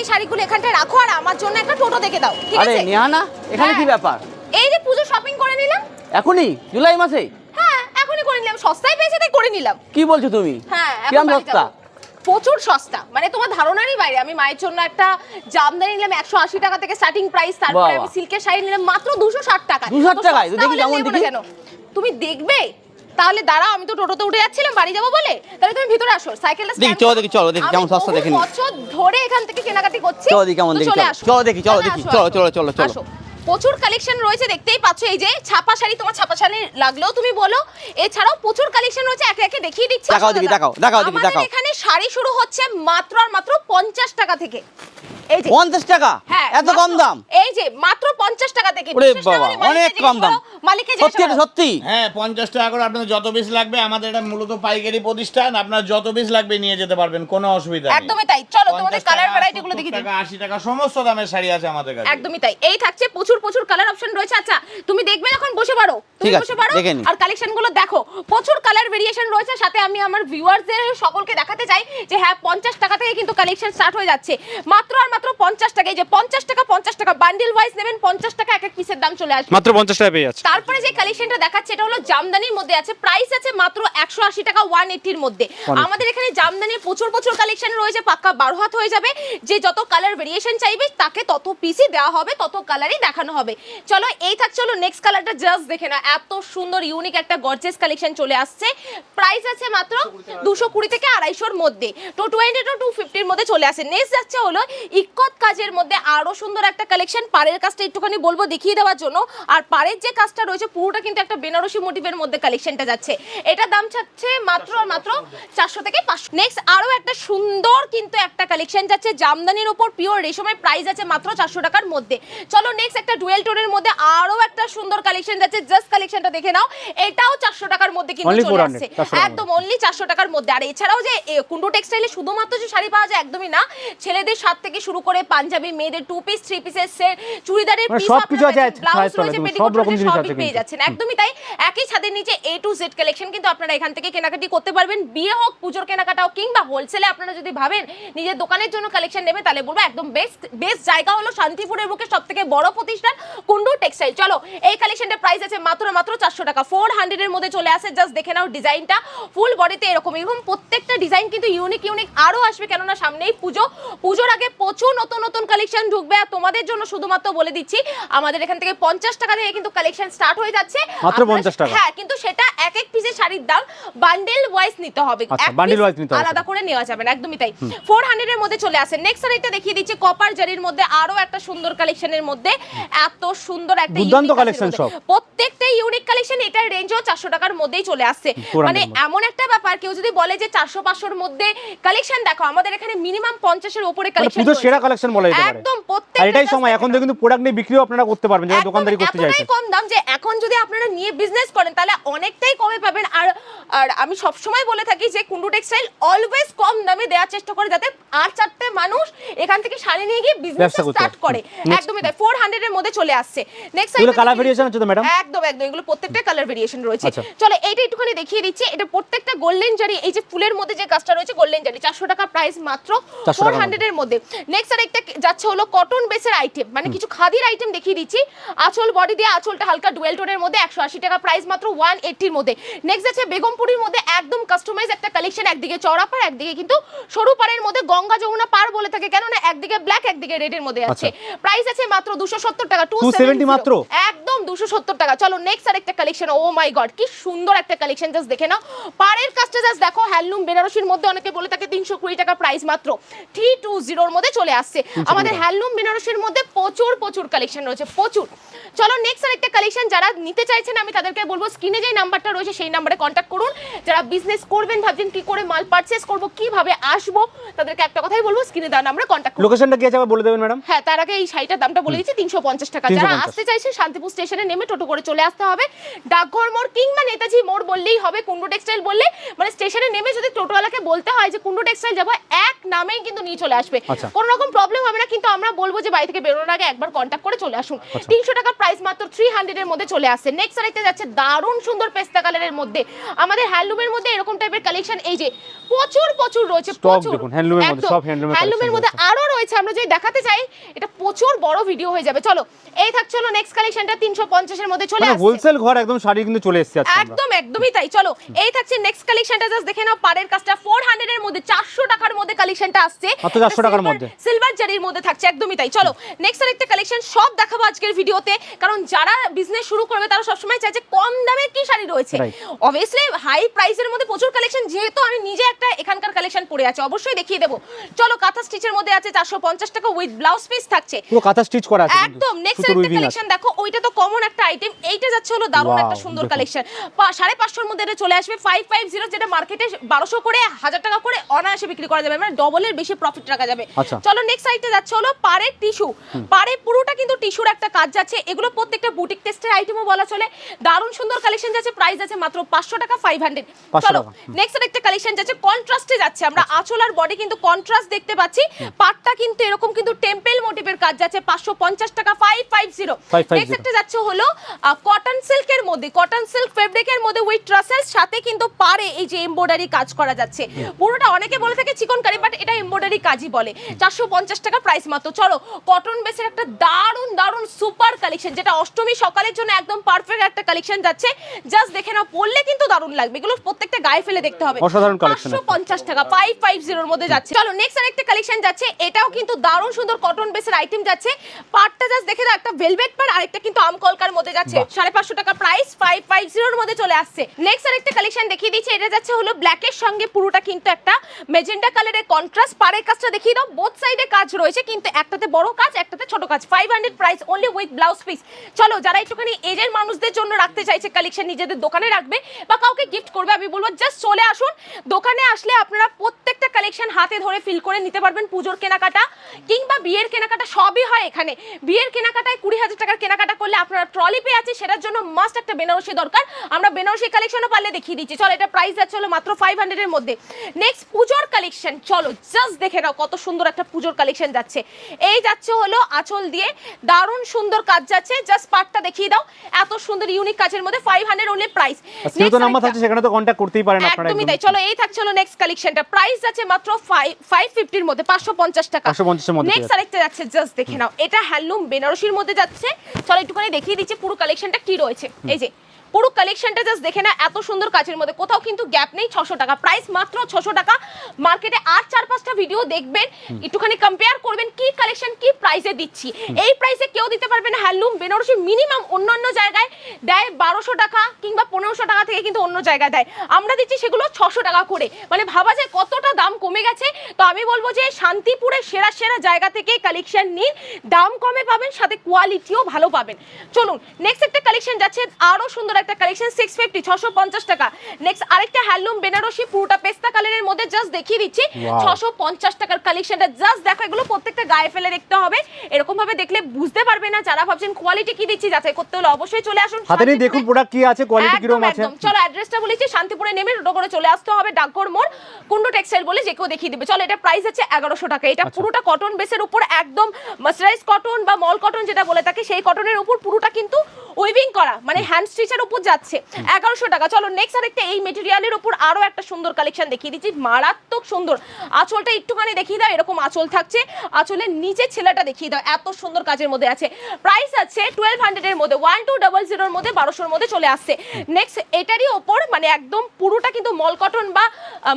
এই শাড়িগুলো এখানটায় রাখো আর আমার জন্য একটা টোটো দেখে দাও ঠিক আরে আছে? নেহা না এখানে কি হ্যাঁ। ব্যাপার? এই যে পুজো শপিং করে নিলাম। এখনই? জুলাই মাসে? হ্যাঁ এখনই করে নিলাম। সস্তায় পেয়েছে তাই করে নিলাম। কি বলছো তুমি? হ্যাঁ এখন কিরম বাড়ি সস্তা? যাব। প্রচুর সস্তা। মানে তোমার ধারণারই বাইরে। আমি মায়ের জন্য একটা জামদানি নিলাম একশো আশি টাকা থেকে স্টার্টিং প্রাইস তারপরে বাবা। আমি সিল্কের শাড়ি নিলাম মাত্র দুশো ষাট টাকা 260 টাকায়? দেখি কেমন দেখি। তুমি দেখবে তাহলে দাঁড়াও আমি তো টোটোতে উঠে যাচ্ছিলাম বাড়ি যাব বলে? তাহলে তুমি ভিতরে আসো সাইকেলটা দেখি, চলো দেখি, চলো দেখি, কেমন সস্তা বহু বছর ধরে এখান থেকে কেনাকাটি করছি চলো দেখি কেমন দেখি, চলো। চলো। দেখি, চলো দেখি, চলো, চলো, চলো, চলো। প্রচুর কালেকশন রয়েছে দেখতেই পাচ্ছ এই যে ছাপা শাড়ি তোমার ছাপা শাড়ি লাগলেও তুমি বলো। এছাড়াও প্রচুর কালেকশন রয়েছে একে একে দেখিয়ে দিচ্ছি। দেখাও দেখি, দেখাও, দেখাও দেখি, দেখাও। এখানে শাড়ি শুরু হচ্ছে মাত্র আর মাত্র পঞ্চাশ টাকা থেকে। এই যে পঞ্চাশ টাকা? হ্যাঁ এত কম দাম? এই যে মাত্র পঞ্চাশ টাকা থেকে ওরে না বাবা অনেক কম দাম। করো, মালিককে সত্যি। সত্যি? হ্যাঁ পঞ্চাশ টাকা করে আপনার যত পিস লাগবে আমাদের এটা মূলত পাইকারি প্রতিষ্ঠান আপনার যত পিস লাগবে নিয়ে যেতে পারবেন কোনো অসুবিধা নেই। একদমই তাই। চলো তোমাদের কালার ভ্যারাইটি গুলো দেখিয়ে দিই। টাকা আশি টাকা সমস্ত দামের শাড়ি আছে আমাদের কাছে। একদমই তাই। এই থাকছে প্রচুর প্রচুর কালার অপশন রয়েছে। আচ্ছা তুমি দেখবে যখন বসে পারো তুমি ঠিক বসে পারো আর কালেকশনগুলো দেখো। প্রচুর কালার ভেরিয়েশন রয়েছে। সাথে আমি আমার ভিউয়ারদের সকলকে দেখাতে চাই যে হ্যাঁ পঞ্চাশ টাকা থেকে কিন্তু কালেকশন স্টার্ট হয়ে যাচ্ছে। মাত্র আর মাত্র পঞ্চাশ টাকা এই যে পঞ্চাশ টাকা পঞ্চাশ টাকা বান্ডিল ওয়াইজ নেবেন পঞ্চাশ টাকা এক এক পিসের দাম চলে আসবে। মাত্র পঞ্চাশ টাকা পেয়ে যাচ্ছে। তারপরে যে কালেকশনটা দেখাচ্ছে এটা হলো জামদানির মধ্যে আছে প্রাইস আছে মাত্র একশো আশি টাকা ওয়ান এইটির মধ্যে। আমাদের এখানে জামদানির প্রচুর প্রচুর কালেকশন রয়েছে পাক্কা বারো হাত হয়ে যাবে যে যত কালার ভেরিয়েশন চাইবে তাকে তত পিসই দেওয়া হবে তত কালারই দেখানো হবে। চলো এই থাক চলো নেক্সট কালারটা জাস্ট দেখে না এত সুন্দর ইউনিক একটা গর্জেস কালেকশন চলে আসছে। প্রাইস আছে মাত্র দুশো কুড়ি থেকে আড়াইশোর মধ্যে। টু টোয়েন্টি টু টু ফিফটির মধ্যে চলে আসে। নেক্সট যাচ্ছে হলো ইকত কাজের মধ্যে আরও সুন্দর একটা কালেকশন পাড়ের কাজটা একটুখানি বলব দেখিয়ে দেওয়ার জন্য। আর পাড়ের যে কাজটা রয়েছে পুরোটা কিন্তু একটা বেনারসি মোটিভের মধ্যে কালেকশনটা যাচ্ছে। এটা দাম চাচ্ছে মাত্র আর মাত্র চারশো থেকে পাঁচশো। নেক্সট আরও একটা সুন্দর কিন্তু একটা কালেকশন যাচ্ছে। জামদানির ওপর পিওর রেশমের প্রাইস আছে মাত্র চারশো টাকার মধ্যে। চলো নেক্সট একটা ডুয়েল টোনের মধ্যে আরও একটা সুন্দর কালেকশন যাচ্ছে। জাস্ট কালেকশনটা দেখে নাও। এটাও চারশো টাকার মধ্যে কিন্তু চলে আসছে। একদম অনলি চারশো টাকার মধ্যে। আর এছাড়াও যে কুন্ডু টেক্সটাইলে শুধুমাত্র যে শাড়ি পাওয়া যায় একদমই না ছেলেদের সাত থেকে শুরু করে পাঞ্জাবি মেয়েদের টু পিস থ্রি পিসের সেট চুড়িদারের মানে পিস সবকিছু আছে ব্লাউজ রয়েছে পেটিকোট রয়েছে সবই পেয়ে যাচ্ছেন। একদমই তাই একই ছাদের নিচে এ টু জেড কালেকশন কিন্তু আপনারা এখান থেকে কেনাকাটি করতে পারবেন। বিয়ে হোক পুজোর কেনাকাটা হোক কিংবা হোলসেলে আপনারা যদি ভাবেন নিজের দোকানের জন্য কালেকশন নেবে তাহলে বলব একদম বেস্ট বেস্ট জায়গা হলো শান্তিপুরের বুকে সব থেকে বড় প্রতিষ্ঠান কুন্ডু টেক্সটাইল। চলো এই কালেকশনটার প্রাইস আছে মাত্র মাত্র চারশো টাকা। ফোর হান্ড্রেডের মধ্যে চলে আসে জাস্ট দেখে নাও ডিজাইনটা। ফুল বডিতে এরকম এরকম প্রত্যেকটা ডিজাইন কিন্তু ইউনিক ইউনিক আরও আসবে কেননা সামনেই পুজো। পুজোর আগে প্রচুর নতুন নতুন কালেকশন ঢুকবে আর তোমাদের জন্য শুধুমাত্র বলে দিচ্ছি আমাদের এখান থেকে পঞ্চাশ টাকা থেকে কিন্তু কালেকশন স্টার্ট হয়ে যাচ্ছে। মাত্র 50 টাকা। হ্যাঁ কিন্তু সেটা এক এক পিসের শাড়ির দাম বান্ডেল ওয়াইজ নিতে হবে। আচ্ছা, নিতে আলাদা করে নেওয়া যাবে না একদমই তাই। ফোর হান্ড্রেড এর মধ্যে চলে আসে। নেক্সট শাড়িটা দেখিয়ে দিচ্ছি কপার জারির মধ্যে আরও একটা সুন্দর কালেকশনের মধ্যে এত সুন্দর একটা দুর্দান্ত মধ্যে। সব। প্রত্যেকটা ইউনিক কালেকশন এটার রেঞ্জও চারশো টাকার মধ্যেই চলে আসছে। মানে এমন একটা ব্যাপার কেউ যদি বলে যে চারশো পাঁচশোর মধ্যে কালেকশন দেখো আমাদের এখানে মিনিমাম পঞ্চাশের উপরে মানে কালেকশন পুজোর সেরা কালেকশন বলা যেতে পারে। একদম এটাই সময় এখন তো কিন্তু প্রোডাক্ট নিয়ে বিক্রিও আপনারা করতে পারবেন যারা দোকানদারি করতে চাইছেন কম দাম যে এখন যদি আপনারা নিয়ে বিজনেস করেন তাহলে অনেকটাই কমে পাবেন। আর আর আমি সব সময় বলে থাকি যে কুন্ডু টেক্সটাইল অলওয়েজ কম দামে দেওয়ার চেষ্টা করে যাতে আর চারটে মানুষ এখান থেকে শাড়ি নিয়ে গিয়ে বিজনেস স্টার্ট করে। একদমই তাই ফোর হান্ড্রেড এর মধ্যে চলে আসছে। নেক্সট এগুলো কালার ভেরিয়েশন আছে তো ম্যাডাম একদম একদম এগুলো প্রত্যেকটা কালার ভেরিয়েশন রয়েছে। আচ্ছা। চলো এইটা একটুখানি দেখিয়ে দিচ্ছি। এটা প্রত্যেকটা গোল্ডেন জারি এই যে ফুলের মধ্যে যে কাজটা রয়েছে গোল্ডেন জারি চারশো টাকা প্রাইস মাত্র 400 ফোর হান্ড্রেড এর মধ্যে। নেক্সট আর একটা যাচ্ছে হলো কটন বেসের আইটেম মানে কিছু খাদির আইটেম দেখিয়ে দিচ্ছি। আঁচল বডি দিয়ে আঁচলটা হালকা ডুয়েল টোনের মধ্যে একশো আশি টাকা প্রাইস মাত্র ওয়ান এইটির মধ্যে। নেক্সট বেগমপুরির মধ্যে একদম কাস্টমাইজ একটা কালেকশন একদিকে চড়াপার একদিকে কিন্তু সরু পাড়ের মধ্যে গঙ্গা যমুনা পার বলে থাকে। কেননা একদিকে ব্ল্যাক একদিকে রেডের মধ্যে আছে। প্রাইস আছে মাত্র দুশো সত্তর টাকা টু 270 মাত্র? একদম দুশো সত্তর টাকা। চলো নেক্সট আর একটা কালেকশন ও মাই গড কি সুন্দর একটা কালেকশন জাস্ট দেখে নাও। পাড়ের কাজটা জাস্ট দেখো হ্যান্ডলুম বেনারসির মধ্যে অনেকে বলে থাকে তিনশো কুড়ি টাকা প্রাইস মাত্র। থ্রি টু জিরোর মধ্যে চলে আসছে। আমাদের হ্যান্ডলুম বেনারসির মধ্যে প্রচুর প্রচুর কালেকশন রয়েছে প্রচুর। চলো নেক্সট আর একটা কালেকশন যারা নিতে চাইছেন আমি তাদেরকে বলব স্ক্রিনে যে নাম্বারটা রয়েছে সেই নাম্বারে কন্ট্যাক্ট করুন। যারা বিজনেস করবেন ভাবছেন কি করে মাল পারচেস করব কীভাবে আসব তাদেরকে একটা কথাই বলব স্ক্রিনে দেওয়া নাম্বারে কন্ট্যাক্ট করুন। লোকেশনটা কি আছে বলে দেবেন ম্যাডাম হ্যাঁ তার আগে এই শাড়িটার দামটা বলে দিচ্ছি তিনশো পঞ্চাশ টাকা। যারা আসতে চাইছে শান্তিপুর স্টেশনে নেমে টোটো করে চলে আসতে হবে। ডাকঘর মোড় কিংবা নেতাজি মোড় বললেই হবে কুন্ডু টেক্সটাইল বললে মানে স্টেশনে নেমে যদি টোটোওয়ালাকে বলতে হয় যে কুন্ডু টেক্সটাইল যাব এক নামেই কিন্তু নিয়ে চলে আসবে। আচ্ছা। কোনো রকম প্রবলেম হবে না কিন্তু আমরা বলব যে বাড়ি থেকে বেরোনোর আগে একবার কন্ট্যাক্ট করে চলে আসুন। আচ্ছা। তিনশো টাকা প্রাইস মাত্র থ্রি হান্ড্রেডের মধ্যে চলে আসছে নেক্সট আরেকটা যাচ্ছে দারুণ সুন্দর পেস্তা কালারের মধ্যে। আমাদের হ্যান্ডলুমের মধ্যে এরকম টাইপের কালেকশন এই যে প্রচুর প্রচুর রয়েছে প্রচুর। দেখুন, handloom মধ্যে, এর এর আরও রয়েছে আমরা যদি দেখাতে চাই এটা প্রচুর বড় ভিডিও হয়ে যাবে। চলো এই থাকছে হলো নেক্সট কালেকশনটা তিনশো পঞ্চাশের মধ্যে চলে মানে আসছে। হোলসেল ঘর একদম শাড়ি কিন্তু চলে এসেছে একদম একদমই তাই। চলো এই থাকছে নেক্সট কালেকশনটা জাস্ট দেখে নাও পাড়ের কাজটা। ফোর হান্ড্রেড এর মধ্যে চারশো টাকার মধ্যে কালেকশনটা আসছে। মাত্র 400 টাকার মধ্যে। সিলভার জারির মধ্যে থাকছে একদমই তাই। চলো নেক্সট আরেকটা কালেকশন সব দেখাবো আজকের ভিডিওতে কারণ যারা বিজনেস শুরু করবে তারা সবসময় চাইছে কম দামের কি শাড়ি রয়েছে। অবভিয়াসলি হাই প্রাইসের মধ্যে প্রচুর কালেকশন যেহেতু আমি নিজে একটা এখানকার কালেকশন পরে আছে অবশ্যই দেখিয়ে দেবো। চলো কাঁথা স্টিচের মধ্যে আছে চারশো পঞ্চাশ টাকা উইথ ব্লাউজ পিস থাকছে। পুরো কাঁথা স্টিচ করা আছে একদম নেক্সট সুতোর একটা কালেকশন দেখো ওইটা তো কমন একটা আইটেম এইটা যাচ্ছে হলো দারুণ একটা সুন্দর কালেকশন সাড়ে পাঁচশোর মধ্যে এটা চলে আসবে ফাইভ ফাইভ জিরো যেটা মার্কেটে বারোশো করে হাজার টাকা করে অনায়াসে বিক্রি করা যাবে মানে ডবলের বেশি প্রফিট রাখা যাবে। আচ্ছা। চলো নেক্সট সাইডে যাচ্ছে। হলো পাড়ের টিস্যু। পাড়ে পুরোটা কিন্তু টিস্যুর একটা কাজ যাচ্ছে। এগুলো প্রত্যেকটা বুটিক টেস্টের আইটেমও বলা চলে। দারুণ সুন্দর কালেকশন যাচ্ছে প্রাইস আছে মাত্র পাঁচশো টাকা ফাইভ হান্ড্রেড 500 চলো নেক্সট একটা কালেকশন যাচ্ছে কন্ট্রাস্টে যাচ্ছে। আমরা আঁচল আর বডি কিন্তু কন্ট্রাস্ট দেখতে পাচ্ছি। পাটটা কিন্তু এরকম কিন্তু টেম্পেল মোটিভের কাজ যাচ্ছে পাঁচশো পঞ্চাশ টাকা ফাইভ ফাইভ জিরো 550 নেক্সট একটা যাচ্ছে হলো কটন সিল্কের মধ্যে। কটন সিল্ক ফেব্রিকের মধ্যে উইথ ট্রাসেল সাথে কিন্তু পারে এই যে এমব্রয়ডারি কাজ করা যাচ্ছে। পুরোটা অনেকে বলে থাকে চিকন কারি বাট এটা এমব্রয়ডারি কাজই বলে। চারশো পঞ্চাশ টাকা প্রাইস মাত্র। চলো কটন বেসের একটা দারুণ দারুণ সুপার কালেকশন যেটা অষ্টমী সকালের জন্য একদম পারফেক্ট একটা কালেকশন যাচ্ছে। জাস্ট দেখে নাও পরলে কিন্তু দারুণ লাগবে। এগুলো প্রত্যেকটা গায়ে ফেলে দেখতে হবে। অসাধারণ টাকা মধ্যে যাচ্ছে। চলো নেক্সট আরেকটা কালেকশন যাচ্ছে। এটাও কিন্তু দারুণ সুন্দর কটন বেসের আইটেম যাচ্ছে। পাটটা জাস্ট দেখে দাও একটা ভেলভেট পার কিন্তু আমকলকার মধ্যে যাচ্ছে। বাহ। সাড়ে পাঁচশো টাকা প্রাইস ফাইভ ফাইভ জিরোর মধ্যে চলে আসছে। নেক্সট আরেকটা কালেকশন দেখিয়ে দিচ্ছি। এটা যাচ্ছে হলো ব্ল্যাকের সঙ্গে পুরোটা কিন্তু একটা মেজেন্ডা কালারের কন্ট্রাস্ট পাড়ের কাজটা দেখিয়ে দাও। বোথ সাইডে কাজ রয়েছে, কিন্তু একটাতে বড় কাজ, একটাতে ছোট কাজ। Five hundred price only with blouse piece চলো, যারা একটুখানি এজের মানুষদের জন্য রাখতে চাইছে কালেকশন নিজেদের দোকানে রাখবে বা কাউকে গিফট করবে, আমি বলব জাস্ট চলে আসুন। দোকানে আসলে আপনারা প্রত্যেকটা কালেকশন হাতে ধরে ফিল করে নিতে পারবেন পুজোর কেনাকাটা কিংবা বিয়ের কেনাকাটা, সবই হয় এখানে। বিয়ের কেনাকাটায় কুড়ি হাজার টাকার কেনাকাটা করলে আপনারা ট্রলি পে আছে, সেটার জন্য মাস্ট একটা বেনারসি দরকার। আমরা বেনারসি কালেকশনও পারলে দেখিয়ে দিচ্ছি। চলো, এটা প্রাইস যাচ্ছে হলো মাত্র ফাইভ হান্ড্রেডের মধ্যে। নেক্সট পুজোর কালেকশন চলো জাস্ট দেখে নাও কত সুন্দর একটা পুজোর কালেকশন যাচ্ছে। এই যাচ্ছে হলো আঁচল দিয়ে দারুণ সুন্দর কাজ যাচ্ছে। জাস্ট পার্টটা দেখিয়ে দাও। এত সুন্দর ইউনিক কাজের মধ্যে ফাইভ হান্ড্রেড অনলি প্রাইস তো নাম্বার থাকছে সেখানে তো কন্ট্যাক্ট করতেই পারেন আপনারা একদমই তাই। চলো এই থাকছে হলো নেক্সট কালেকশনটা প্রাইস যাচ্ছে মাত্র ফাইভ ফাইভ ফিফটির মধ্যে পাঁচশো পঞ্চাশ টাকা। 550 এর মধ্যে। নেক্সট আরেকটা যাচ্ছে জাস্ট দেখে নাও। এটা হ্যান্ডলুম বেনারসির মধ্যে যাচ্ছে। চলো একটুখানি দেখিয়ে দিচ্ছি পুরো কালেকশনটা কি রয়েছে। এই যে পুরো কালেকশনটা জাস্ট দেখে না এত সুন্দর কাজের মধ্যে। কোথাও কিন্তু গ্যাপ নেই ছশো টাকা। প্রাইস মাত্র ছশো টাকা। মার্কেটে আর চার পাঁচটা ভিডিও দেখবেন। একটুখানি কম্পেয়ার করবেন কি কালেকশন কি প্রাইসে দিচ্ছি। এই প্রাইসে কেউ দিতে পারবে না হ্যান্ডলুম বেনারসি মিনিমাম অন্যান্য জায়গায় দেয় বারোশো টাকা কিংবা পনেরোশো টাকা থেকে কিন্তু অন্য জায়গায় দেয়। আমরা দিচ্ছি সেগুলো ছশো টাকা করে। মানে ভাবা যায় কতটা দাম কমে গেছে। তো আমি বলব যে শান্তিপুরের সেরা সেরা জায়গা থেকে কালেকশন নিন। দাম কমে পাবেন সাথে কোয়ালিটিও ভালো পাবেন। চলুন নেক্সট একটা কালেকশন যাচ্ছে। আরও সুন্দর একটা কালেকশন টাকা। নেক্সট আরেকটা হ্যান্ডলুম বেনারসি পুরোটা পেস্তা কালারের মধ্যে জাস্ট দেখিয়ে দিচ্ছি। টাকার কালেকশনটা জাস্ট দেখো এগুলো প্রত্যেকটা গায়ে ফেলে দেখতে হবে। এরকম ভাবে দেখলে বুঝতে পারবে না যারা ভাবছেন কোয়ালিটি কি দিচ্ছি যাচাই করতে হলে অবশ্যই চলে আসুন হাতে নিয়ে। দেখুন প্রোডাক্ট কি আছে কোয়ালিটি আছে। চলো অ্যাড্রেসটা বলেছি শান্তিপুরে নেমে টোটো করে চলে আসতে হবে ডাকঘর মোড় কুন্ডু টেক্সটাইল বলে যে কেউ দেখিয়ে দিবে। চলো এটা প্রাইস আছে এগারোশো টাকা। এটা আচ্ছা। পুরোটা কটন বেসের উপর একদম মার্সারাইজ কটন বা মল কটন যেটা বলে থাকে সেই কটনের উপর পুরোটা কিন্তু উইভিং করা মানে হ্যান্ড স্টিচের উপর যাচ্ছে। এগারোশো টাকা। চলো নেক্সট আরেকটা এই মেটেরিয়ালের উপর আরও একটা সুন্দর কালেকশন দেখিয়ে দিচ্ছি। মারাত্মক সুন্দর। আঁচলটা একটুখানি দেখিয়ে দাও এরকম আঁচল থাকছে। আঁচলের নিচে ছেলেটা দেখিয়ে দাও এত সুন্দর কাজের মধ্যে আছে। প্রাইস আছে টুয়েলভ হান্ড্রেডের মধ্যে ওয়ান টু ডাবল জিরোর মধ্যে বারোশোর মধ্যে চলে আসছে। নেক্সট এটারই ওপর মানে একদম পুরোটা কিন্তু মল কটন বা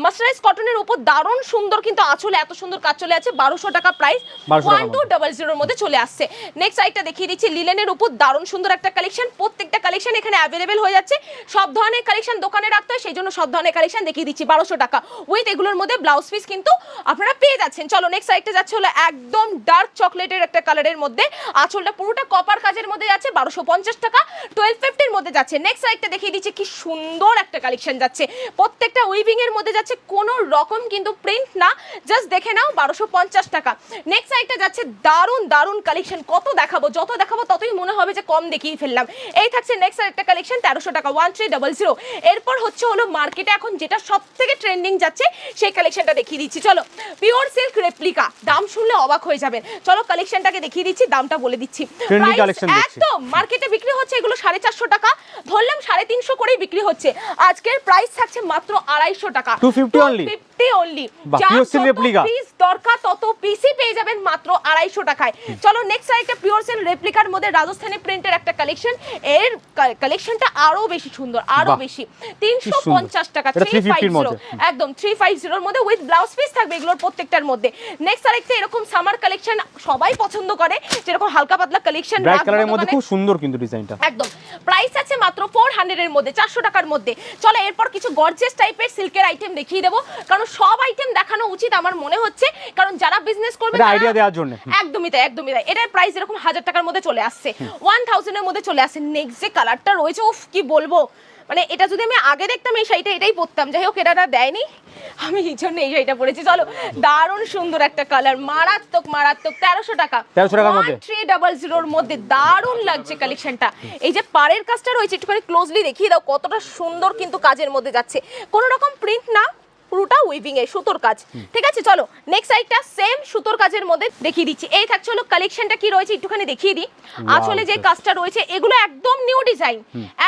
মাসরাইজ কটনের উপর দারুণ সুন্দর কিন্তু আঁচলে এত সুন্দর কাজ চলে আছে। বারোশো টাকা প্রাইস ওয়ান টু ডাবল জিরোর মধ্যে চলে আসছে। নেক্সট সাইডটা দেখিয়ে দিচ্ছি লিলেনের উপর দারুণ সুন্দর একটা কালেকশন প্রত্যেকটা কালেকশন এখানে অ্যাভেলেবেল হয়ে যাচ্ছে। সব ধরনের কালেকশন দোকানে রাখতে হয়, সেই জন্য সব ধরনের কালেকশন দেখিয়ে দিচ্ছি, বারোশো টাকা। উইথ এগুলোর মধ্যে ব্লাউজ পিস কিন্তু আপনারা পেয়ে যাচ্ছেন। চলো নেক্সট সাইডটা যাচ্ছে হলো একদম ডার্ক চকলেটের একটা কালারের মধ্যে। আঁচলটা পুরোটা কপার কাজের মধ্যে যাচ্ছে, বারোশো পঞ্চাশ টাকা। টুয়েলভ ফিফটির মধ্যে যাচ্ছে। নেক্সট সাইডটা দেখিয়ে দিচ্ছি, কি সুন্দর একটা কালেকশন যাচ্ছে। প্রত্যেকটা উইভিং এর মধ্যে যাচ্ছে, কোনো রকম কিন্তু প্রিন্ট না। জাস্ট দেখে নাও, বারোশো পঞ্চাশ টাকা। নেক্সট সাইডটা যাচ্ছে, দারুণ দারুণ কালেকশন কত দেখাবো, যত দেখাবো ততই মনে হবে যে কম দেখিয়ে ফেললাম। এই থাকছে নেক্সট একটা কালেকশন কালেকশন তেরোশো টাকা ওয়ান থ্রি ডাবল জিরো এরপর হচ্ছে হলো মার্কেটে এখন যেটা সব থেকে ট্রেন্ডিং যাচ্ছে সেই কালেকশনটা দেখিয়ে দিচ্ছি। চলো পিওর সিল্ক রেপ্লিকা দাম শুনলে অবাক হয়ে যাবেন। চলো কালেকশনটাকে দেখিয়ে দিচ্ছি দামটা বলে দিচ্ছি। একদম মার্কেটে বিক্রি হচ্ছে এগুলো সাড়ে চারশো টাকা। ধরলাম সাড়ে তিনশো করেই বিক্রি হচ্ছে। আজকের প্রাইস থাকছে মাত্র আড়াইশো টাকা। 250 only? ফিফটি অনলি বাহ, pure পিস দরকার তত পিসই পেয়ে যাবেন মাত্র আড়াইশো টাকায়। চলো নেক্সট আরেকটা পিওর সেল রেপ্লিকার মধ্যে রাজস্থানি প্রিন্টের একটা কালেকশন এর কালেকশনটা আরও বেশি সুন্দর আরও বেশি। তিনশো পঞ্চাশ টাকা থ্রি ফাইভ 350 একদম থ্রি ফাইভ জিরোর মধ্যে উইথ ব্লাউজ পিস থাকবে এগুলোর প্রত্যেকটার মধ্যে। নেক্সট আরেকটা এরকম সামার কালেকশন সবাই পছন্দ করে যেরকম হালকা পাতলা কালেকশন ব্রাইট কালারের মধ্যে খুব সুন্দর কিন্তু ডিজাইনটা একদম। প্রাইস আছে মাত্র ফোর হান্ড্রেডের মধ্যে চারশো টাকার মধ্যে। চলো এরপর কিছু গর্জেস টাইপের সিল্কের আইটেম দেখিয়ে দেবো। কারণ সব আইটেম দেখানো উচিত আমার মনে হচ্ছে। কারণ যারা বিজনেস করবে তারা- দেওয়ার জন্যে। একদমই তাই একদমই তাই। এটার প্রাইস এরকম হাজার টাকার মধ্যে চলে আসছে। ওয়ান থাউজেন্ডের মধ্যে চলে আসছে। নেক্সট যে কালারটা রয়েছে উফ কি বলব? মানে এটা যদি আমি আগে দেখতাম এই শাড়িটা এটাই পরতাম। যাই হোক এটা দেয়নি। আমি এই জন্য এই শাড়িটা পরেছি। চলো দারুণ সুন্দর একটা কালার মারাত্মক মারাত্মক। তেরোশো টাকা। 1300 টাকার মধ্যে? থ্রি ডাবল জিরোর মধ্যে দারুণ লাগছে কালেকশনটা এই যে পাড়ের কাজটা রয়েছে একটুখানি ক্লোজলি দেখিয়ে দাও কতটা সুন্দর কিন্তু কাজের মধ্যে যাচ্ছে। কোনো রকম প্রিন্ট না পুরোটা উইভিং এ সুতোর কাজ। ঠিক আছে চলো নেক্সট সাইডটা সেম সুতোর কাজের মধ্যে দেখিয়ে দিচ্ছি। এই থাকছে হলো কালেকশনটা কি রয়েছে একটুখানি দেখিয়ে দিই। আসলে যে কাজটা রয়েছে এগুলো একদম নিউ ডিজাইন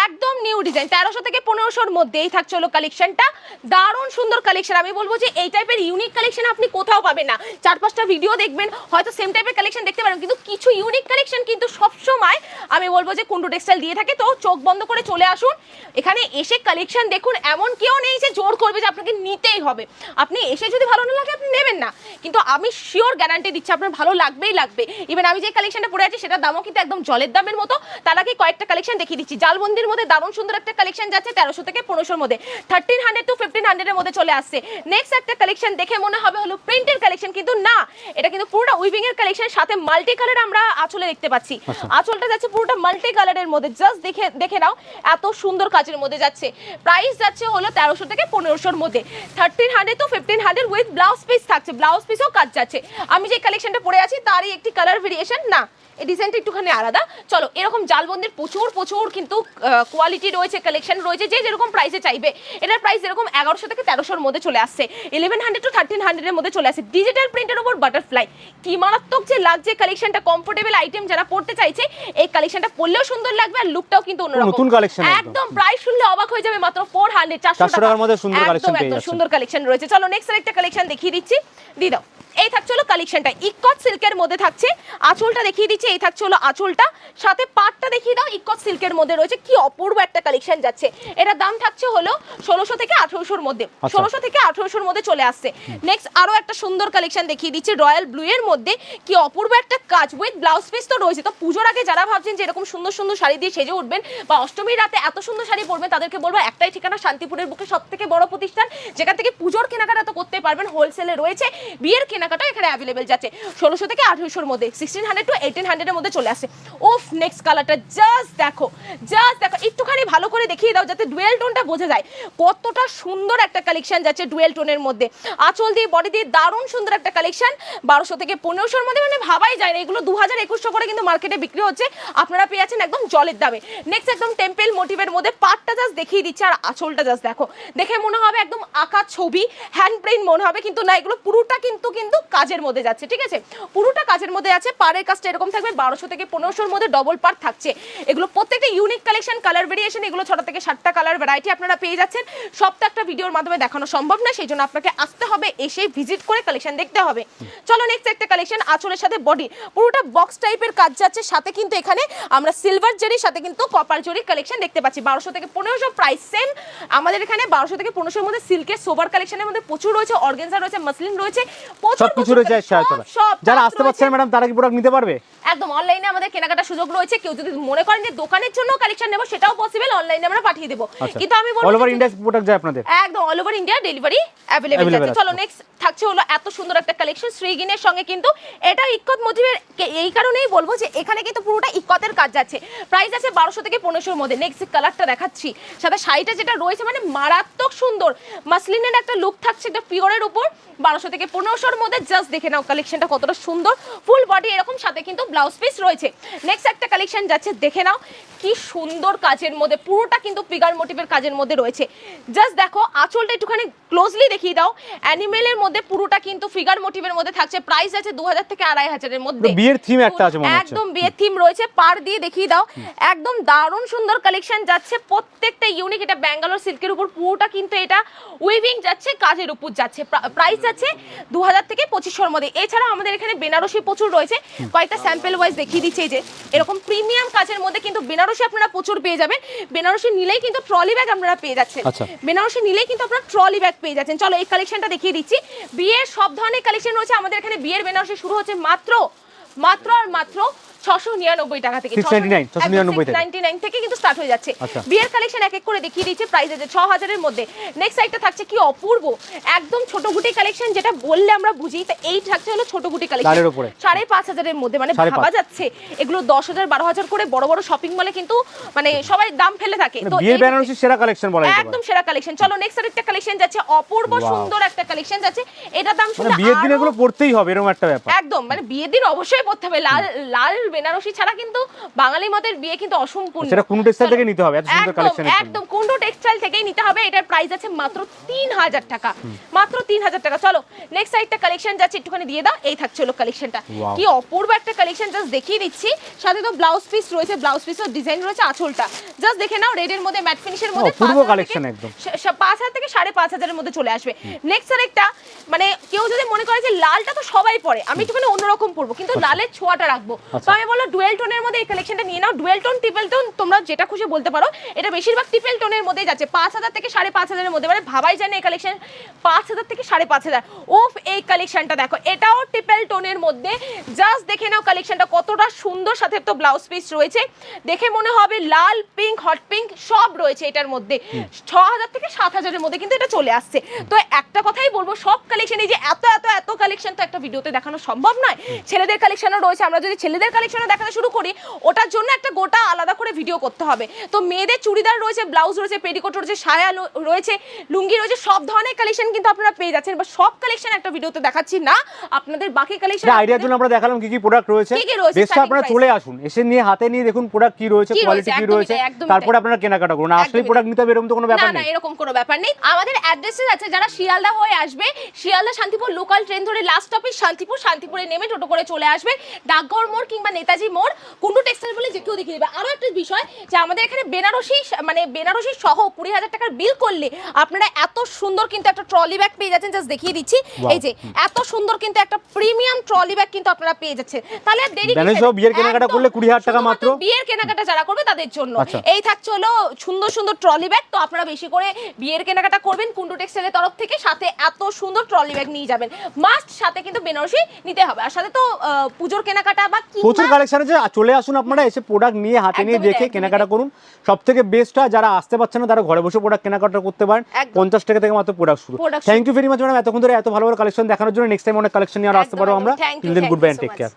একদম নিউ ডিজাইন তেরোশো থেকে পনেরোশোর মধ্যে এই থাকছে হলো কালেকশনটা দারুণ সুন্দর কালেকশন আমি বলব যে এই টাইপের ইউনিক কালেকশন আপনি কোথাও পাবেন না। চার পাঁচটা ভিডিও দেখবেন হয়তো সেম টাইপের কালেকশন দেখতে পারেন কিন্তু কিছু ইউনিক কালেকশন কিন্তু সবসময় আমি বলব যে কুন্ডু টেক্সটাইল দিয়ে থাকে। তো চোখ বন্ধ করে চলে আসুন। এখানে এসে কালেকশন দেখুন। এমন কেউ নেই যে জোর করবে যে আপনাকে নিতেই হবে। আপনি এসে যদি ভালো না লাগে আপনি নেবেন না। কিন্তু আমি শিওর গ্যারান্টি দিচ্ছি আপনার ভালো লাগবেই লাগবে। ইভেন আমি যে কালেকশনটা পরে আছি সেটার দামও কিন্তু একদম জলের দামের মতো। তার আগে কয়েকটা কালেকশন দেখিয়ে দিচ্ছি। জালবন্দির মধ্যে দারুণ সুন্দর একটা কালেকশন যাচ্ছে তেরোশো থেকে পনেরোশোর মধ্যে। থার্টিন হান্ড্রেড টু ফিফটিন হান্ড্রেডের মধ্যে চলে আসছে। নেক্সট একটা কালেকশন দেখে মনে হবে হলো প্রিন্টের কালেকশন কিন্তু না। এটা কিন্তু পুরোটা উইভিং এর কালেকশন সাথে মাল্টি কালার আমরা আঁচলে দেখতে পাচ্ছি। আঁচলটা যাচ্ছে পুরোটা মাল্টি কালারের মধ্যে। জাস্ট দেখে দেখে নাও এত সুন্দর কাজের মধ্যে যাচ্ছে। প্রাইস যাচ্ছে হলো তেরোশো থেকে পনেরোশোর মধ্যে। Thirteen hundred to fifteen hundred with blouse piece থাকছে। ব্লাউজ পিসও কাজ যাচ্ছে। আমি যে কালেকশনটা পরে আছি তারই একটি কালার ভেরিয়েশন না এই ডিজাইনটা একটুখানি আলাদা। চলো এরকম জালবন্দির প্রচুর প্রচুর কিন্তু কোয়ালিটি রয়েছে কালেকশন রয়েছে যে যেরকম প্রাইসে চাইবে। এটার প্রাইস এরকম এগারোশো থেকে তেরোশোর মধ্যে চলে আসছে। ইলেভেন হান্ড্রেড টু থার্টিন হান্ড্রেডের মধ্যে চলে আসছে। ডিজিটাল প্রিন্টের উপর বাটারফ্লাই কি মারাত্মক যে লাগছে কালেকশনটা কমফোর্টেবল আইটেম যারা পড়তে চাইছে এই কালেকশনটা পড়লেও সুন্দর লাগবে আর লুকটাও কিন্তু অন্যরকম। একদম। প্রাইস শুনলে অবাক হয়ে যাবে মাত্র ফোর হান্ড্রেড চারশো 400 টাকার মধ্যে সুন্দর পেয়ে একদম সুন্দর কালেকশন রয়েছে। চলো নেক্সট আরেকটা কালেকশন দেখিয়ে দিচ্ছি। দিয়ে দাও। এই থাকছে হলো কালেকশনটা ইকট সিল্কের মধ্যে থাকছে। আঁচলটা দেখিয়ে দিচ্ছি এই থাকছে হলো আঁচলটা। সাথে পাটটা দেখিয়ে দাও ইকট সিল্কের মধ্যে রয়েছে। কি অপূর্ব একটা কালেকশন যাচ্ছে। এটার দাম থাকছে হলো ষোলোশো থেকে আঠারোশোর মধ্যে। আচ্ছা। ষোলোশো থেকে আঠারোশোর মধ্যে চলে আসছে। নেক্সট আরও একটা সুন্দর কালেকশন দেখিয়ে দিচ্ছি রয়্যাল ব্লু এর মধ্যে। কি অপূর্ব একটা কাজ। উইথ ব্লাউজ পিস তো রয়েছে। তো পুজোর আগে যারা ভাবছেন যে এরকম সুন্দর সুন্দর শাড়ি দিয়ে সেজে উঠবেন বা অষ্টমীর রাতে এত সুন্দর শাড়ি পরবেন তাদেরকে বলব একটাই ঠিকানা শান্তিপুরের বুকে সব থেকে বড় প্রতিষ্ঠান যেখান থেকে পুজোর কেনাকাটা তো করতে পারবেন। হোলসেলে রয়েছে। বিয়ের কেনাকাটা এখানে অ্যাভেলেবেল যাচ্ছে। ষোলোশো থেকে আঠেরোশোর মধ্যে সিক্সটিন হান্ড্রেড টু এইটিন হান্ড্রেডের মধ্যে চলে আসে। ওফ নেক্সট কালারটা জাস্ট দেখো জাস্ট দেখো, একটুখানি ভালো করে দেখিয়ে দাও যাতে ডুয়েল টোনটা বোঝা যায়। কতটা সুন্দর একটা কালেকশন যাচ্ছে ডুয়েল টোনের মধ্যে। আঁচল দিয়ে বডি দিয়ে দারুণ সুন্দর একটা কালেকশন বারোশো থেকে পনেরোশোর মধ্যে মানে ভাবাই যায় না। এগুলো দু হাজার একুশশো করে কিন্তু মার্কেটে বিক্রি হচ্ছে। আপনারা পেয়ে যাচ্ছেন একদম জলের দামে। নেক্সট একদম টেম্পেল মোটিভের মধ্যে পাটটা জাস্ট দেখিয়ে দিচ্ছে আর আঁচলটা জাস্ট দেখো। দেখে মনে হবে একদম আঁকা ছবি হ্যান্ড প্রিন্ট মনে হবে, কিন্তু না, এগুলো পুরোটা কিন্তু কিন্তু কাজের মধ্যে যাচ্ছে, ঠিক আছে? পুরোটা কাজের মধ্যে আছে, পাড়ের কাজটা এরকম থাকবে, বারোশো থেকে পনেরোশোর মধ্যে ডবল পার্ট থাকছে। এগুলো প্রত্যেকটা ইউনিক কালেকশন কালার ভেরিয়েশন এগুলো ছটা থেকে সাতটা কালার ভ্যারাইটি আপনারা পেয়ে যাচ্ছেন। সবটা একটা ভিডিওর মাধ্যমে দেখানো সম্ভব না সেই জন্য আপনাকে আসতে হবে, এসে ভিজিট করে কালেকশন দেখতে হবে। চলো নেক্সট একটা কালেকশন আঁচলের সাথে বডি পুরোটা বক্স টাইপের কাজ যাচ্ছে, সাথে কিন্তু এখানে আমরা সিলভার জেরির সাথে কিন্তু কপার জরির কালেকশন দেখতে পাচ্ছি। বারোশো থেকে পনেরোশো প্রাইস সেম আমাদের এখানে বারোশো থেকে পনেরোশোর মধ্যে সিল্কের সোবার কালেকশনের মধ্যে প্রচুর রয়েছে অর্গেনজা রয়েছে মাসলিন রয়েছে, প্রচুর সবকিছু চাই রয়েছে সব যারা আসতে পারছে পারছেন ম্যাডাম তারা কি প্রোডাক্ট নিতে পারবে? একদম অনলাইনে আমাদের কেনাকাটার সুযোগ রয়েছে। কেউ যদি মনে করেন যে দোকানের জন্য কালেকশন নেব সেটাও পসিবল অনলাইনে আমরা পাঠিয়ে দেবো। আচ্ছা। কিন্তু আমি বলব অল ওভার ইন্ডিয়া প্রোডাক্ট যায় আপনাদের? একদম all over India delivery available আছে। চলো নেক্সট থাকছে হলো এত সুন্দর একটা কালেকশন শ্রীগিনের সঙ্গে কিন্তু এটা ইক্কত মোটিভের এই কারণেই বলব যে এখানে কিন্তু পুরোটা ইক্কতের কাজ যাচ্ছে। প্রাইস আছে বারোশো থেকে পনেরোশোর মধ্যে। নেক্সট কালারটা দেখাচ্ছি, সাথে শাড়িটা যেটা রয়েছে মানে মারাত্মক সুন্দর। মাসলিনের একটা লুক থাকছে একটা পিওরের উপর। বারোশো থেকে পনেরোশোর মধ্যে জাস্ট দেখে নাও কালেকশনটা কতটা সুন্দর। ফুল বডি এরকম, সাথে কিন্তু ব্লাউজ পিস রয়েছে। নেক্সট একটা কালেকশন যাচ্ছে, দেখে নাও কি সুন্দর কাজের মধ্যে, পুরোটা কিন্তু ফিগার মোটিভের কাজের মধ্যে রয়েছে। জাস্ট দেখো, আঁচলটা একটুখানি ক্লোজলি দেখিয়ে দাও। অ্যানিমেলের মধ্যে পুরোটা কিন্তু ফিগার মোটিভের মধ্যে থাকছে। প্রাইস আছে দু হাজার থেকে আড়াই হাজারের মধ্যে। বিয়ের থিম একটা আছে মনে হচ্ছে। একদম বিয়ের থিম রয়েছে। পার দিয়ে দেখিয়ে দাও। একদম দারুণ সুন্দর কালেকশন যাচ্ছে। প্রত্যেকটা ইউনিক এটা ব্যাঙ্গালোর সিল্কের উপর পুরোটা কিন্তু এটা উইভিং যাচ্ছে কাজের উপর যাচ্ছে। প্রাইস আছে দু হাজার থেকে পঁচিশশোর মধ্যে। এছাড়া আমাদের এখানে বেনারসি প্রচুর রয়েছে। কয়েকটা স্যাম্পেল ওয়াইজ দেখিয়ে দিচ্ছে যে এরকম প্রিমিয়াম কাজের মধ্যে কিন্তু বেনারসি আপনারা প্রচুর পেয়ে যাবেন। বেনারসি নিলেই কিন্তু ট্রলি ব্যাগ আপনারা পেয়ে যাচ্ছেন। আচ্ছা। বেনারসি নিলেই কিন্তু আপনারা ট্রলি ব্যাগ পেয়ে যাচ্ছেন। চলো এই কালেকশনটা দেখিয়ে দিচ্ছি। বিয়ের সব ধরনের কালেকশন রয়েছে। আমাদের এখানে বিয়ের বেনারসি শুরু হচ্ছে মাত্র মাত্র আর মাত্র ছশো নিরানব্বই টাকা থেকে 699, 699 থেকে। নাইনটি নাইন থেকে কিন্তু স্টার্ট হয়ে যাচ্ছে। আচ্ছা। বিয়ের কালেকশন এক এক করে দেখিয়ে দিচ্ছে প্রাইস আছে ছ হাজারের মধ্যে। নেক্সট সাইডটা থাকছে কি অপূর্ব একদম ছোট গুটি কালেকশন যেটা বললে আমরা বুঝি তা এই থাকছে হলো ছোট গুটি কালেকশন লালের উপরে। সাড়ে পাঁচ হাজারের মধ্যে মানে ভাবা যাচ্ছে এগুলো দশ হাজার করে বড় বড় শপিং মলে কিন্তু মানে সবাই দাম ফেলে থাকে। মানে তো বিয়ের বেনারসি সেরা কালেকশন বলা যেতে একদম সেরা কালেকশন চলো নেক্সট আরেকটা কালেকশন যাচ্ছে অপূর্ব সুন্দর একটা কালেকশন যাচ্ছে এটা দাম মানে শুনলে বিয়ের দিন এগুলো পড়তেই হবে এরকম একটা ব্যাপার। একদম মানে বিয়ের দিন অবশ্যই পড়তে হবে লাল লাল বেনারসি ছাড়া কিন্তু বাঙালি মতের বিয়ে কিন্তু অসম্পূর্ণ। সেটা কুনু চলো। থেকে নিতে হবে, এত সুন্দর এর জন্য। একদম কুন্ডু টেক্সটাইল থেকেই নিতে হবে এটার প্রাইস আছে মাত্র তিন হাজার টাকা। মাত্র তিন হাজার টাকা। চলো নেক্সট সাইডটা কালেকশন যাচ্ছে একটুখানি দিয়ে দাও এই থাকছে হলো কালেকশনটা কি অপূর্ব একটা কালেকশন জাস্ট দেখিয়ে দিচ্ছি। সাথে তো ব্লাউজ পিস রয়েছে ব্লাউজ পিসের ডিজাইন রয়েছে আঁচলটা। জাস্ট দেখে নাও রেড এর মধ্যে ম্যাট ফিনিশের মধ্যে অপূর্ব পাঁচ হাজার থেকে- একদম। সা- সা- পাঁচ হাজার থেকে সাড়ে পাঁচ হাজারের মধ্যে চলে আসবে। নেক্সট আরেকটা মানে কেউ যদি মনে করে যে লালটা তো সবাই পরে আমি একটুখানি অন্যরকম পরবো কিন্তু লালের ছোঁয়াটা রাখব। তো আচ্ছা। আমি বলল ডুয়েল টোনের মধ্যে এই কালেকশনটা নিয়ে নাও। ডুয়েল টোন ট্রিপল টোন তোমরা যেটা খুশি বলতে পারো। এটা বেশিরভাগ ট্রিপল টোনের মধ্যেই যাচ্ছে। পাঁচ হাজার থেকে সাড়ে পাঁচ হাজারের মধ্যে। মানে ভাবাই যায় না এই কালেকশন পাঁচ হাজার থেকে সাড়ে পাঁচ হাজার। ওফ এই কালেকশনটা দেখো। এটাও ট্রিপল টোনের মধ্যে। জাস্ট দেখে নাও কালেকশনটা কতটা সুন্দর সাথে তো ব্লাউজ পিস রয়েছে। দেখে মনে হবে লাল পিঙ্ক হট পিঙ্ক সব রয়েছে এটার মধ্যে। ছ হাজার থেকে সাত হাজারের মধ্যে কিন্তু এটা চলে আসছে। তো একটা কথাই বলব সব কালেকশন এই যে এত এত এত কালেকশন তো একটা ভিডিওতে দেখানো সম্ভব নয়। ছেলেদের কালেকশনও রয়েছে। আমরা যদি ছেলেদের কালেকশনও দেখাতে শুরু করি ওটার জন্য একটা গোটা আলাদা করে ভিডিও করতে হবে। তো মেয়েদের চুড়িদার রয়েছে ব্লাউজ রয়েছে পেটিকোট রয়েছে সায়া রয়েছে লুঙ্গি রয়েছে সব ধরনের কালেকশন কিন্তু আপনারা পেয়ে যাচ্ছেন। বা সব কালেকশন একটা ভিডিওতে দেখাচ্ছি না আপনাদের বাকি কালেকশন আইডিয়ার জন্য আমরা দেখালাম কি কি প্রোডাক্ট রয়েছে। starting আপনারা চলে আসুন এসে নিয়ে হাতে নিয়ে দেখুন প্রোডাক্ট কি রয়েছে কোয়ালিটি কি রয়েছে তারপরে। আপনারা কেনাকাটা করুন। আসলে প্রোডাক্ট নিতে হবে এরকম তো কোনো ব্যাপার না না নেই। এরকম কোনো ব্যাপার নেই। আমাদের অ্যাড্রেসেস আছে যারা শিয়ালদা হয়ে আসবে শিয়ালদা শান্তিপুর লোকাল ট্রেন ধরে লাস্ট স্টপেজ শান্তিপুর শান্তিপুরে নেমে টোটো করে চলে আসবে। ডাকঘর মোড় কিংবা নেতাজি মোড় কুন্ডু টেক্সটাইল বলে যে কেউ দেখিয়ে দেবে। আরও একটা বিষয় যে আমাদের এখানে বেনারসি মানে বেনারসি সহ কুড়ি হাজার টাকার বিল করলে আপনারা এত সুন্দর কিন্তু একটা ট্রলি ব্যাগ পেয়ে যাচ্ছেন জাস্ট দেখিয়ে দিচ্ছি। এই যে এত সুন্দর কিন্তু একটা প্রিমিয়াম ট্রলি ব্যাগ কিন্তু আপনারা পেয়ে যাচ্ছেন। তাহলে আর দেরি? বিয়ের কেনাকাটা করলে 20,000 টাকা মাত্র। বিয়ের কেনাকাটা যারা করবে তাদের জন্য। আচ্ছা। এই থাকছে হলো সুন্দর সুন্দর ট্রলি ব্যাগ তো আপনারা বেশি করে বিয়ের কেনাকাটা করবেন কুন্ডু টেক্সটাইলের তরফ থেকে সাথে এত সুন্দর ট্রলি ব্যাগ নিয়ে যাবেন। মাস্ট সাথে কিন্তু বেনারসি নিতে হবে। আর সাথে তো পুজোর কেনাকাটা বা কিংবা- প্রচুর কালেকশন আছে। চলে আসুন আপনারা এসে প্রোডাক্ট নিয়ে হাতে নিয়ে দেখে কেনাকাটা করুন। সব থেকে বেস্ট হয় যারা আসতে পারছেন না তারা ঘরে বসে প্রোডাক্ট কেনাকাটা করতে পারেন। পঞ্চাশ টাকা থেকে মাত্র প্রোডাক্ট শুরু। Thank you very much madam এতক্ষণ ধরে এত ভালো ভালো কালেকশন দেখানোর জন্য নেক্সট টাইম অনেক কালেকশন নিয়ে আর আসতে পারো আমরা। Good bye take care